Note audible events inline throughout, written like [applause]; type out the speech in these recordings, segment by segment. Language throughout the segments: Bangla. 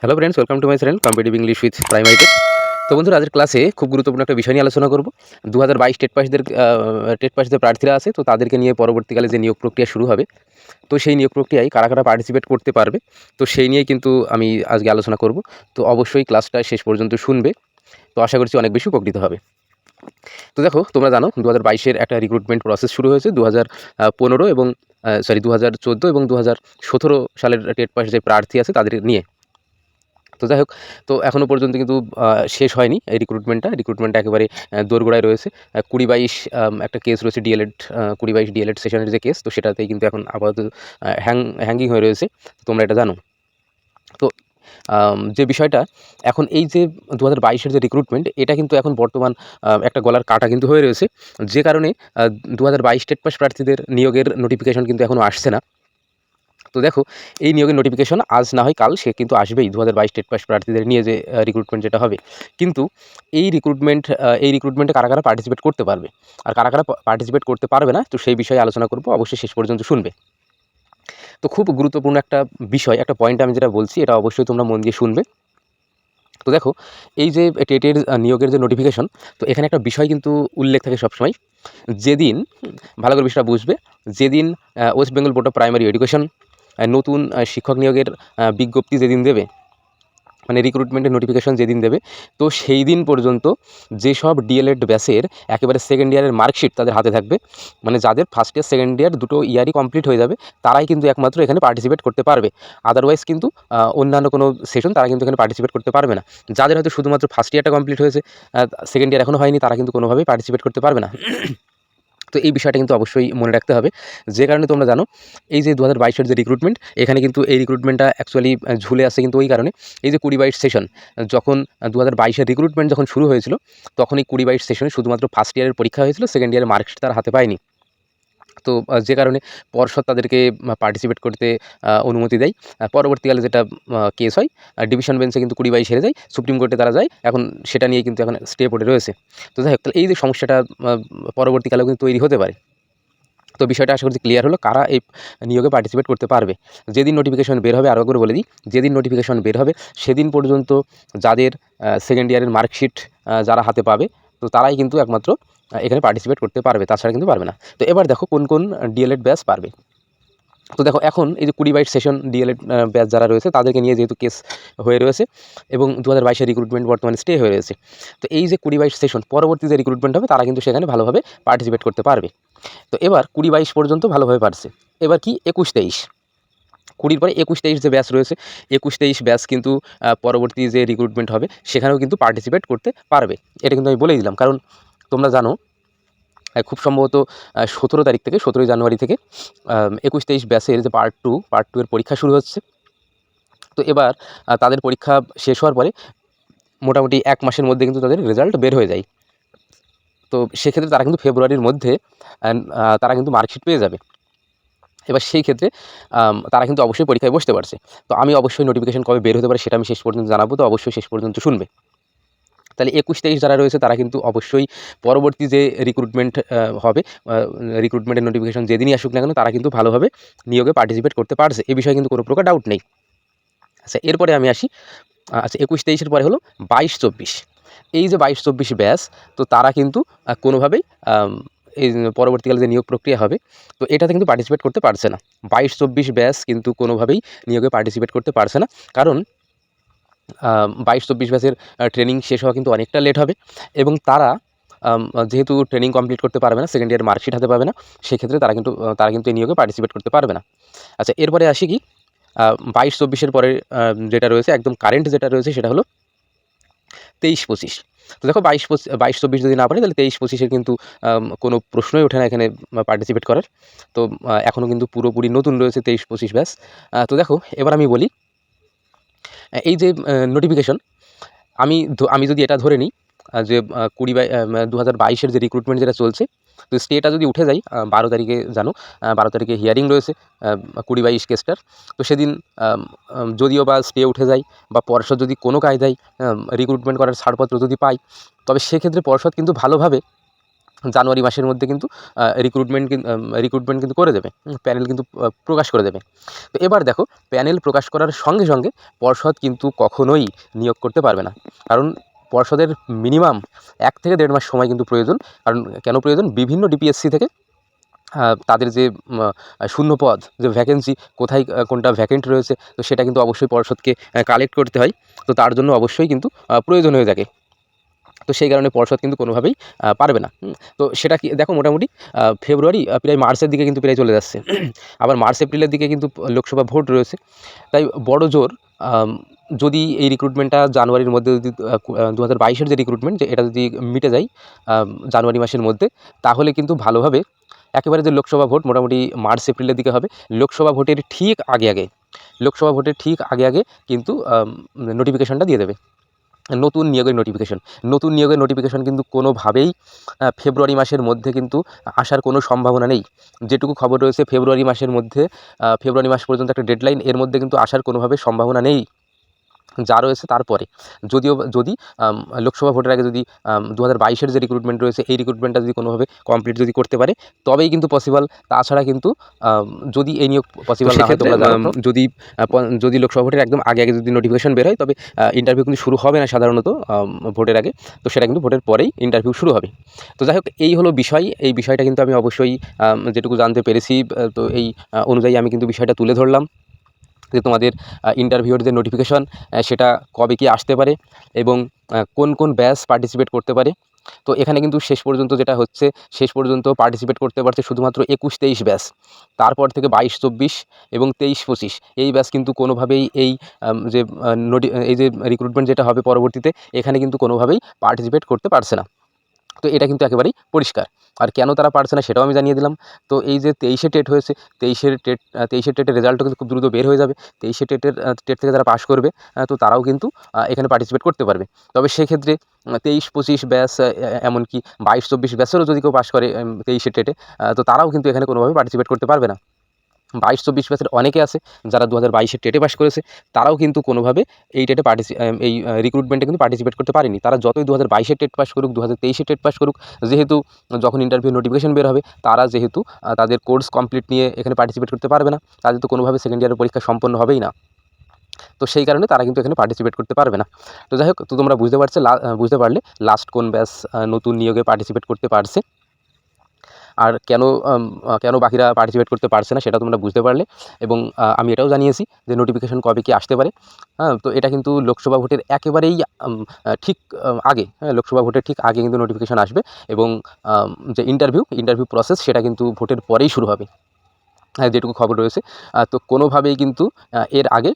Hello friends welcome to my channel competitive English with primary tech তো বন্ধুরা, আজকের ক্লাসে খুব গুরুত্বপূর্ণ একটা বিষয় নিয়ে আলোচনা করব। দু হাজার বাইশ টেট পাসদের টেট পাসদের প্রার্থীরা আছে, তো তাদেরকে নিয়ে পরবর্তীকালে যে নিয়োগ প্রক্রিয়া শুরু হবে, তো সেই নিয়োগ প্রক্রিয়ায় কারা কারা পার্টিসিপেট করতে পারবে, তো সেই নিয়েই কিন্তু আমি আজকে আলোচনা করব। তো অবশ্যই ক্লাসটা শেষ পর্যন্ত শুনবে, তো আশা করছি অনেক বেশি উপকৃত হবে। তো দেখো, তোমরা জানো দু হাজার বাইশের একটা রিক্রুটমেন্ট প্রসেস শুরু হয়েছে দু হাজার পনেরো এবং সরি দু হাজার চোদ্দ এবং দু হাজার সতেরো সালের টেট পাস যে প্রার্থী আছে, তাদের নিয়ে। তো যাই হোক, তো এখনও পর্যন্ত কিন্তু শেষ হয়নি এই রিক্রুটমেন্টটা রিক্রুটমেন্টটা একেবারে দোরগোড়ায় রয়েছে। কুড়ি বাইশ একটা কেস রয়েছে ডিএলএড কুড়ি বাইশ ডিএলএড সেশনের যে কেস তো সেটাতেই কিন্তু এখন আপাতত হ্যাং হ্যাঙ্গিং হয়ে রয়েছে। তোমরা এটা জানো। তো যে বিষয়টা, এখন এই যে দু হাজার বাইশের যে রিক্রুটমেন্ট এটা কিন্তু এখন বর্তমান একটা গলার কাটা কিন্তু হয়ে রয়েছে। যে কারণে দু হাজার বাইশ স্টেট পাস প্রার্থীদের নিয়োগের নোটিফিকেশন কিন্তু এখনও আসছে না। তো দেখো, এই নিয়োগের নোটিফিকেশন আজ না হয় কাল, সে কিন্তু আসবেই। দু হাজার বাইশ স্টেট পাস প্রার্থীদের নিয়ে যে রিক্রুটমেন্ট যেটা হবে। কিন্তু এই রিক্রুটমেন্ট এই রিক্রুটমেন্টে কারা কারা পার্টিসিপেট করতে পারবে? আর কারা কারা পার্টিসিপেট করতে পারবে না, তো সেই বিষয়ে আলোচনা করব। অবশ্যই শেষ পর্যন্ত শুনবে। তো খুব গুরুত্বপূর্ণ একটা বিষয়, একটা পয়েন্ট আমি যেটা বলছি, এটা অবশ্যই তোমরা মন দিয়ে শুনবে। তো দেখো, এই যে টেটের নিয়োগের যে নোটিফিকেশন তো এখানে একটা বিষয় কিন্তু উল্লেখ থাকে সবসময়। যেদিন, ভালো করে বিষয়টা বুঝবে, যেদিন West Bengal board of primary education নতুন শিক্ষক নিয়োগের বিজ্ঞপ্তি যেদিন দেবে মানে রিক্রুটমেন্টের নোটিফিকেশন যেদিন দেবে, তো সেই দিন পর্যন্ত যেসব ডিএলএড ব্যাসের একেবারে সেকেন্ড ইয়ারের মার্কশিট তাদের হাতে থাকবে মানে যাদের ফার্স্ট ইয়ার সেকেন্ড ইয়ার দুটো ইয়ারই কমপ্লিট হয়ে যাবে, তারাই কিন্তু একমাত্র এখানে পার্টিসিপেট করতে পারবে। আদারওয়াইজ কিন্তু অন্যান্য কোনো সেশন তারা কিন্তু এখানে পার্টিসিপেট করতে পারবে না। যাদের হয়তো শুধুমাত্র ফার্স্ট ইয়ারটা কমপ্লিট হয়েছে সেকেন্ড ইয়ার এখনও হয়নি, তারা কিন্তু কোনোভাবেই পার্টিসিপেট করতে পারবে না। তো এই বিষয়টা কিন্তু অবশ্যই মনে রাখতে হবে। যে কারণে তোমরা জানো, এই যে দু হাজার বাইশের যে রিক্রুটমেন্ট এখানে কিন্তু এই রিক্রুটমেন্টটা অ্যাকচুয়ালি ঝুলে আসছে কিন্তু ওই কারণে। এই যে কুড়ি বাইশ সেশন যখন দু হাজার বাইশের রিক্রুটমেন্ট যখন শুরু হয়েছিল তখন এই কুড়ি বাইশ সেশনে শুধুমাত্র ফার্স্ট ইয়ারের পরীক্ষা হয়েছিল সেকেন্ড ইয়ারের মার্কশিট তার হাতে পায়নি। তো যে কারণে পর্ষদ তাদেরকে পার্টিসিপেট করতে অনুমতি দেয়। পরবর্তীকালে যেটা কেস হয় ডিভিশন বেঞ্চে কিন্তু কুড়ি বাইশ হেরে যায় সুপ্রিম কোর্টে তারা যায়, এখন সেটা নিয়ে কিন্তু এখন স্টে পড়ে রয়েছে। তো যাই হোক, তাহলে এই যে সমস্যাটা পরবর্তীকালেও কিন্তু তৈরি হতে পারে। তো বিষয়টা আশা করছি ক্লিয়ার হলো, কারা এই নিয়োগে পার্টিসিপেট করতে পারবে। যেদিন নোটিফিকেশন বের হবে আরও করে বলে দিই, যেদিন নোটিফিকেশন বের হবে, সেদিন পর্যন্ত যাদের সেকেন্ড ইয়ারের মার্কশিট যারা হাতে পাবে, তো তারাই কিন্তু একমাত্র এখানে পার্টিসিপেট করতে পারবে, তাছাড়া কিন্তু পারবে না। তো এবার দেখো কোন কোন ডিএলএড ব্যাচ পারবে। তো দেখো এখন এই যে কুড়ি বাইশ সেশন ডিএলএড ব্যাচ যারা রয়েছে, তাদেরকে নিয়ে যেহেতু কেস হয়ে রয়েছে এবং দু হাজার বাইশের রিক্রুটমেন্ট বর্তমানে স্টে হয়ে রয়েছে। তো এই যে কুড়ি বাইশ সেশন পরবর্তী যে রিক্রুটমেন্ট হবে, তারা কিন্তু সেখানে ভালোভাবে পার্টিসিপেট করতে পারবে। তো এবার কুড়ি বাইশ পর্যন্ত ভালোভাবে পারছে। এবার কি? একুশ তেইশ। কুড়ির পরে একুশ তেইশ যে ব্যাচ রয়েছে, একুশ তেইশ ব্যাচ কিন্তু পরবর্তী যে রিক্রুটমেন্ট হবে, সেখানেও কিন্তু পার্টিসিপেট করতে পারবে। এটা কিন্তু আমি বলেই দিলাম। কারণ তোমরা জানো খুব সম্ভবত সতেরো তারিখ থেকে, সতেরোই জানুয়ারি থেকে একুশ তেইশ ব্যাচের যে পার্ট টু পার্ট টু এর পরীক্ষা শুরু হচ্ছে। তো এবার তাদের পরীক্ষা শেষ হওয়ার পরে মোটামুটি এক মাসের মধ্যে কিন্তু তাদের রেজাল্ট বের হয়ে যায়। তো সেক্ষেত্রে তারা কিন্তু ফেব্রুয়ারির মধ্যে তারা কিন্তু মার্কশিট পেয়ে যাবে। এবার সেই ক্ষেত্রে তারা কিন্তু অবশ্যই পরীক্ষায় বসতে পারছে। তো আমি অবশ্যই নোটিফিকেশন কবে বের হতে পারে সেটা আমি শেষ পর্যন্ত জানাব, তো অবশ্যই শেষ পর্যন্ত শুনবে। তাহলে একুশ তেইশ যারা রয়েছে তারা কিন্তু অবশ্যই পরবর্তী যে রিক্রুটমেন্ট হবে রিক্রুটমেন্টের নোটিফিকেশন যেদিনই আসুক না কেন তারা কিন্তু ভালোভাবে নিয়োগে পার্টিসিপেট করতে পারছে। এ বিষয়ে কিন্তু কোনো প্রকার ডাউট নেই। আচ্ছা এরপরে আমি আসি। আচ্ছা একুশ তেইশের পরে হলো বাইশ চব্বিশ। এই যে বাইশ চব্বিশ ব্যাস তো তারা কিন্তু কোনোভাবেই এই পরবর্তীকালে যে নিয়োগ প্রক্রিয়া হবে, তো এটাতে কিন্তু পার্টিসিপেট করতে পারছে না। বাইশ চব্বিশ ব্যাস কিন্তু কোনোভাবেই নিয়োগে পার্টিসিপেট করতে পারছে না। কারণ বাইশ চব্বিশ ব্যাচের ট্রেনিং শেষ হওয়া কিন্তু অনেকটা লেট হবে। এবং তারা যেহেতু ট্রেনিং কমপ্লিট করতে পারবে না সেকেন্ড ইয়ার মার্কশিট হাতে পাবে না, সেক্ষেত্রে তারা কিন্তু তারা কিন্তু এই নিয়োগে পার্টিসিপেট করতে পারবে না। আচ্ছা এরপরে আসি কি? বাইশ চব্বিশের পরে যেটা রয়েছে, একদম কারেন্ট যেটা রয়েছে, সেটা হলো তেইশ পঁচিশ। তো দেখো, বাইশ পঁচিশ বাইশ চব্বিশ যদি না পারে, তাহলে তেইশ পঁচিশের কিন্তু কোনো প্রশ্নই ওঠে না এখানে পার্টিসিপেট করার। তো এখনও কিন্তু পুরোপুরি নতুন রয়েছে তেইশ পঁচিশ ব্যাস তো দেখো, এবার আমি বলি এই যে নোটিফিকেশন আমি আমি যদি এটা ধরে নিই যে কুড়ি বাই দু হাজার বাইশের যে রিক্রুটমেন্ট যেটা চলছে, তো স্টেটা যদি উঠে যায় বারো তারিখে জানো বারো তারিখে হিয়ারিং রয়েছে কুড়ি বাইশ কেসটার তো সেদিন যদিও বা স্টে উঠে যায়, বা পর্ষদ যদি কোনো কায়দায় রিক্রুটমেন্ট করার ছাড়পত্র যদি পাই তবে সেক্ষেত্রে পর্ষদ কিন্তু ভালোভাবে জানুয়ারি মাসের মধ্যে কিন্তু রিক্রুটমেন্ট রিক্রুটমেন্ট কিন্তু করে দেবে। প্যানেল কিন্তু প্রকাশ করে দেবে। তো এবার দেখো প্যানেল প্রকাশ করার সঙ্গে সঙ্গে পর্ষদ কিন্তু কখনোই নিয়োগ করতে পারবে না। কারণ পর্ষদের মিনিমাম এক থেকে দেড় মাস সময় কিন্তু প্রয়োজন। কারণ কেন প্রয়োজন? বিভিন্ন ডিপিএসসি থেকে তাদের যে শূন্য পদ, যে ভ্যাকেন্সি কোথায় কোনটা ভ্যাকেন্ট রয়েছে, তো সেটা কিন্তু অবশ্যই পর্ষদকে কালেক্ট করতে হয়। তো তার জন্য অবশ্যই কিন্তু প্রয়োজন হয়ে থাকে। তো সেই কারণে পর্ষদ কিন্তু কোনোভাবেই পারবে না। তো সেটা কি, দেখো মোটামুটি ফেব্রুয়ারি প্রায় মার্চের দিকে কিন্তু প্রায় চলে যাচ্ছে। [clears throat] আবার মার্চ, এপ্রিলের দিকে কিন্তু লোকসভা ভোট রয়েছে। তাই বড় জোর যদি এই রিক্রুটমেন্টটা জানুয়ারির মধ্যে যদি দু হাজার বাইশের যে রিক্রুটমেন্ট এটা যদি মিটে যায় জানুয়ারি মাসের মধ্যে, তাহলে কিন্তু ভালোভাবে একেবারে যে লোকসভা ভোট মোটামুটি মার্চ, এপ্রিলের দিকে হবে। লোকসভা ভোটের ঠিক আগে আগে, লোকসভা ভোটের ঠিক আগে আগে কিন্তু নোটিফিকেশনটা দিয়ে দেবে। নতুন নিয়োগের নোটিফিকেশান নতুন নিয়োগের নোটিফিকেশান কিন্তু কোনোভাবেই ফেব্রুয়ারি মাসের মধ্যে কিন্তু আসার কোনো সম্ভাবনা নেই। যেটুকু খবর রয়েছে, ফেব্রুয়ারি মাসের মধ্যে ফেব্রুয়ারি মাস পর্যন্ত একটা ডেডলাইন এর মধ্যে কিন্তু আসার কোনোভাবে সম্ভাবনা নেই। যা রয়েছে তারপরে। যদিও যদি লোকসভা ভোটের আগে যদি দু হাজার বাইশের যে রিক্রুটমেন্ট রয়েছে এই রিক্রুটমেন্টটা যদি কোনোভাবে কমপ্লিট যদি করতে পারে তবেই কিন্তু পসিবল তাছাড়া কিন্তু যদি এই নিয়োগ পসিবল হয় যদি যদি লোকসভা ভোটের একদম আগে আগে যদি নোটিফিকেশন বের হয় তবে ইন্টারভিউ কিন্তু শুরু হবে না সাধারণত ভোটের আগে। তো সেটা কিন্তু ভোটের পরেই ইন্টারভিউ শুরু হবে। তো যাই হোক এই হলো বিষয়। এই বিষয়টা কিন্তু আমি অবশ্যই যেটুকু জানতে পেরেছি তো এই অনুযায়ী আমি কিন্তু বিষয়টা তুলে ধরলাম। যে তোমাদের ইন্টারভিউর যে নোটিফিকেশন সেটা কবে কি আসতে পারে এবং কোন কোন ব্যাচ পার্টিসিপেট করতে পারে। তো এখানে কিন্তু শেষ পর্যন্ত যেটা হচ্ছে, শেষ পর্যন্ত পার্টিসিপেট করতে পারছে শুধুমাত্র একুশ তেইশ ব্যাচ তারপর থেকে বাইশ, চব্বিশ এবং তেইশ, পঁচিশ। এই ব্যাচ কিন্তু কোনোভাবেই এই যে নোটি এই যে রিক্রুটমেন্ট যেটা হবে পরবর্তীতে, এখানে কিন্তু কোনোভাবেই পার্টিসিপেট করতে পারছে না। তো এটা কিন্তু একেবারেই পরিষ্কার। আর কেন তারা পারছে না সেটাও আমি জানিয়ে দিলাম। তো এই যে তেইশে টেট হয়েছে, তেইশের টেট তেইশের টেটের রেজাল্টও কিন্তু খুব দ্রুত বের হয়ে যাবে। তেইশে টেটের টেট থেকে যারা পাস করবে তো তারাও কিন্তু এখানে পার্টিসিপেট করতে পারবে। তবে সেক্ষেত্রে তেইশ, পঁচিশ ব্যাস এমনকি বাইশ, চব্বিশ ব্যাচেরও যদি কেউ পাস করে তেইশে টেটে তো তারাও কিন্তু এখানে কোনোভাবে পার্টিসিপেট করতে পারবে না। বাইশ চব্বিশ ব্যাচের অনেকে আছে যারা দু হাজার বাইশের টেটে পাস করেছে, তারাও কিন্তু কোনোভাবে এই টেটে পার্টিসি এই রিক্রুটমেন্টে কিন্তু পার্টিসিপেট করতে পারেনি। তারা যতই দু হাজার বাইশের টেট পাস করুক দু হাজার তেইশের টেট পাস করুক, যেহেতু যখন ইন্টারভিউ নোটিফিকেশন বের হবে, তারা যেহেতু তাদের কোর্স কমপ্লিট নিয়ে এখানে পার্টিসিপেট করতে পারবে না, তাদের তো কোনোভাবে সেকেন্ড ইয়ারের পরীক্ষা সম্পন্ন হবেই না। তো সেই কারণে তারা কিন্তু এখানে পার্টিসিপেট করতে পারবে না। তো যাই হোক, তো তোমরা বুঝতে পারছে বুঝতে পারলে লাস্ট কোন ব্যাচ নতুন নিয়োগে পার্টিসিপেট করতে পারছে। আর কেন কেন বাকিরা পার্টিসিপেট করতে পারছে না সেটা তোমরা বুঝতে পারলে। এবং আমি এটাও জানিয়েছি যে নোটিফিকেশন কবে কি আসতে পারে। হ্যাঁ তো এটা কিন্তু লোকসভা ভোটের একেবারেই ঠিক আগে হ্যাঁ লোকসভা ভোটের ঠিক আগে কিন্তু নোটিফিকেশন আসবে এবং যে ইন্টারভিউ ইন্টারভিউ প্রসেস সেটা কিন্তু ভোটের পরেই শুরু হবে। হ্যাঁ যেটুকু খবর রয়েছে। তো কোনোভাবেই কিন্তু এর আগে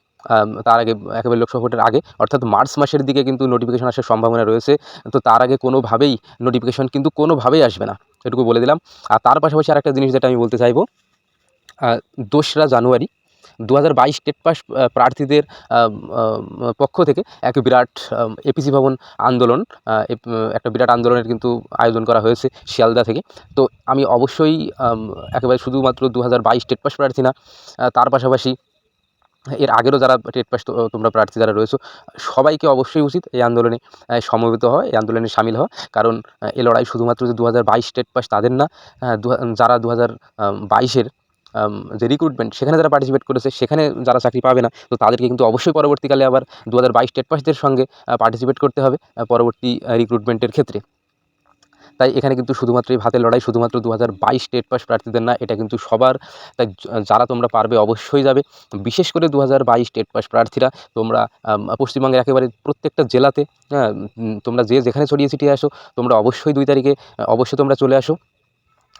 তার আগে একেবারে লোকসভা ভোটের আগে, অর্থাৎ মার্চ মাসের দিকে কিন্তু নোটিফিকেশন আসার সম্ভাবনা রয়েছে। তো তার আগে কোনোভাবেই নোটিফিকেশন কিন্তু কোনোভাবেই আসবে না। এটুকু বলে দিলাম। আর তার পাশাপাশি আরেকটা জিনিস যেটা আমি বলতে চাইব দোসরা জানুয়ারি দু হাজার বাইশ টেট পাস প্রার্থীদের পক্ষ থেকে এক বিরাট এপিসি ভবন আন্দোলন একটা বিরাট আন্দোলনের কিন্তু আয়োজন করা হয়েছে শিয়ালদা থেকে। তো আমি অবশ্যই একেবারে শুধুমাত্র দু হাজার বাইশ টেট পাস প্রার্থী না তার পাশাপাশি এর আগেরও যারা টেট পাস তোমরা প্রার্থী যারা রয়েছো, সবাইকে অবশ্যই উচিত এই আন্দোলনে সমবেত হওয়া, এই আন্দোলনে সামিল হওয়া। কারণ এই লড়াই শুধুমাত্র যে দু হাজার বাইশ টেট পাস তাদের না যারা দু হাজার বাইশের যে রিক্রুটমেন্ট সেখানে যারা পার্টিসিপেট করেছে, সেখানে যারা চাকরি পাবে না, তো তাদেরকে কিন্তু অবশ্যই পরবর্তীকালে আবার দু হাজার বাইশ টেট পাসদের সঙ্গে পার্টিসিপেট করতে হবে পরবর্তী রিক্রুটমেন্টের ক্ষেত্রে। তাই এখানে কিন্তু শুধুমাত্র এই ভাতের লড়াই, শুধুমাত্র দু হাজার বাইশ টেট পাস প্রার্থীদের না, এটা কিন্তু সবার। তাই যারা তোমরা পারবে অবশ্যই যাবে। বিশেষ করে দু হাজার বাইশ টেট পাস প্রার্থীরা, তোমরা পশ্চিমবঙ্গের একেবারে প্রত্যেকটা জেলাতে হ্যাঁ তোমরা যে যেখানে ছড়িয়ে ছিটিয়ে আসো, তোমরা অবশ্যই দুই তারিখে অবশ্যই তোমরা চলে আসো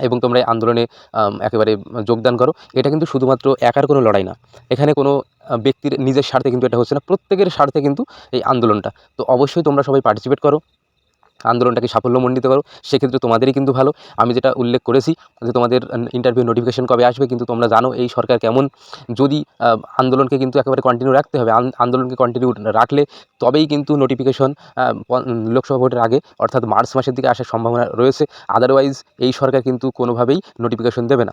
এবং তোমরা এই আন্দোলনে একেবারে যোগদান করো। এটা কিন্তু শুধুমাত্র একার কোনো লড়াই না। এখানে কোনো ব্যক্তির নিজের স্বার্থে কিন্তু এটা হচ্ছে না, প্রত্যেকের স্বার্থে কিন্তু এই আন্দোলনটা। তো অবশ্যই তোমরা সবাই পার্টিসিপেট করো। আন্দোলনটাকে সাফল্যমণ্ডিত করো, সেক্ষেত্রে তোমাদেরই কিন্তু ভালো। আমি যেটা উল্লেখ করেছি যে তোমাদের ইন্টারভিউ নোটিফিকেশন কবে আসবে, কিন্তু তোমরা জানো এই সরকার কেমন। যদি আন্দোলনকে কিন্তু একেবারে কন্টিনিউ রাখতে হবে, আন- আন্দোলনকে কন্টিনিউ রাখলে তবেই কিন্তু নোটিফিকেশন লোকসভা ভোটের আগে, অর্থাৎ মার্চ মাসের দিকে আসার সম্ভাবনা রয়েছে। আদারওয়াইজ এই সরকার কিন্তু কোনোভাবেই নোটিফিকেশন দেবে না।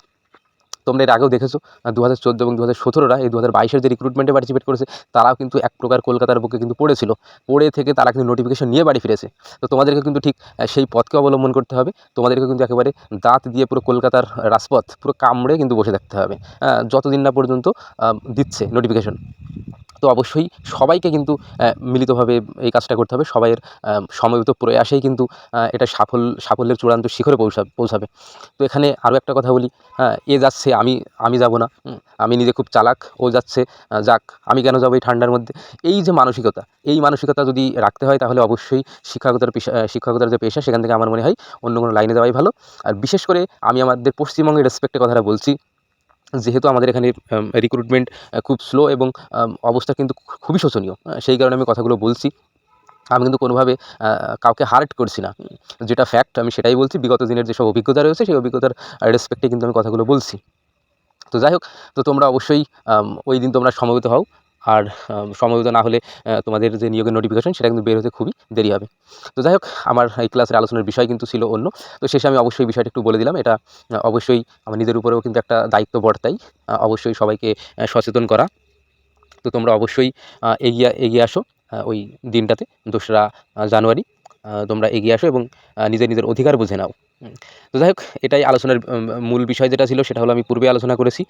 তোমরা এর আগেও দেখেছ দু হাজার চোদ্দ এবং দু হাজার সতেরোরা এই দু হাজার বাইশের যে রিক্রুটমেন্টে পার্টিসিপেট করেছে, তারাও কিন্তু এক প্রকার কলকাতার বুকে কিন্তু পড়েছিল। পড়ে থেকে তারা কিন্তু নোটিফিকেশন নিয়ে বাড়ি ফিরেছে। তো তোমাদেরকে কিন্তু ঠিক সেই পথকে অবলম্বন করতে হবে। তোমাদেরকে কিন্তু একেবারে দাঁত দিয়ে পুরো কলকাতার রাজপথ, পুরো কামড়ে কিন্তু বসে থাকতে হবে। যতদিন না পর্যন্ত দিচ্ছে নোটিফিকেশন তো অবশ্যই সবাইকে কিন্তু মিলিতভাবে এই কাজটা করতে হবে। সবাইয়ের সমবেত প্রয়াসেই কিন্তু এটা সাফল, সাফল্যের চূড়ান্ত শিখরে পৌঁছাবে পৌঁছাবে। তো এখানে আরও একটা কথা বলি। হ্যাঁ এ যাচ্ছে আমি আমি যাব না। আমি নিজে খুব চালাক, ও যাচ্ছে যাক, আমি কেন যাব এই ঠান্ডার মধ্যে? এই যে মানসিকতা, এই মানসিকতা যদি রাখতে হয় তাহলে অবশ্যই শিক্ষকতার পেশা শিক্ষকতার যে পেশা, সেখান থেকে আমার মনে হয় অন্য কোনো লাইনে যাওয়াই ভালো। আর বিশেষ করে আমি আমাদের পশ্চিমবঙ্গের রেসপেক্টে কথাটা বলছি, যেহেতু আমাদের এখানে রিক্রুটমেন্ট খুব স্লো এবং অবস্থা কিন্তু খুবই শোচনীয়। সেই কারণে আমি কথাগুলো বলছি। আমি কিন্তু কোনোভাবে কাউকে হার্ট করছি না। যেটা ফ্যাক্ট আমি সেটাই বলছি। বিগত দিনের যেসব অভিজ্ঞতা রয়েছে, সেই অভিজ্ঞতার রেসপেক্টে কিন্তু আমি কথাগুলো বলছি। তো যাই হোক, তো তোমরা অবশ্যই ওই দিন তোমরা সমবেত হও। আর সমবেত না হলে তোমাদের যে নিয়োগের নোটিফিকেশন সেটা কিন্তু বের হতে খুবই দেরি হবে। তো যাই হোক, আমার এই ক্লাসের আলোচনার বিষয় কিন্তু ছিল অন্য। তো শেষে আমি অবশ্যই বিষয়টা একটু বলে দিলাম। এটা অবশ্যই আমার নিজের উপরেও কিন্তু একটা দায়িত্ব বর্তাই। অবশ্যই সবাইকে সচেতন করা। তো তোমরা অবশ্যই এগিয়ে এগিয়ে আসো ওই দিনটাতে, দোসরা জানুয়ারি। তোমরা এগিয়ে আসো এবং নিজের নিজের অধিকার বুঝে নাও। তো যাই হোক, এটাই আলোচনার মূল বিষয় যেটা ছিল, সেটা হলো আমি পূর্বে আলোচনা করেছি।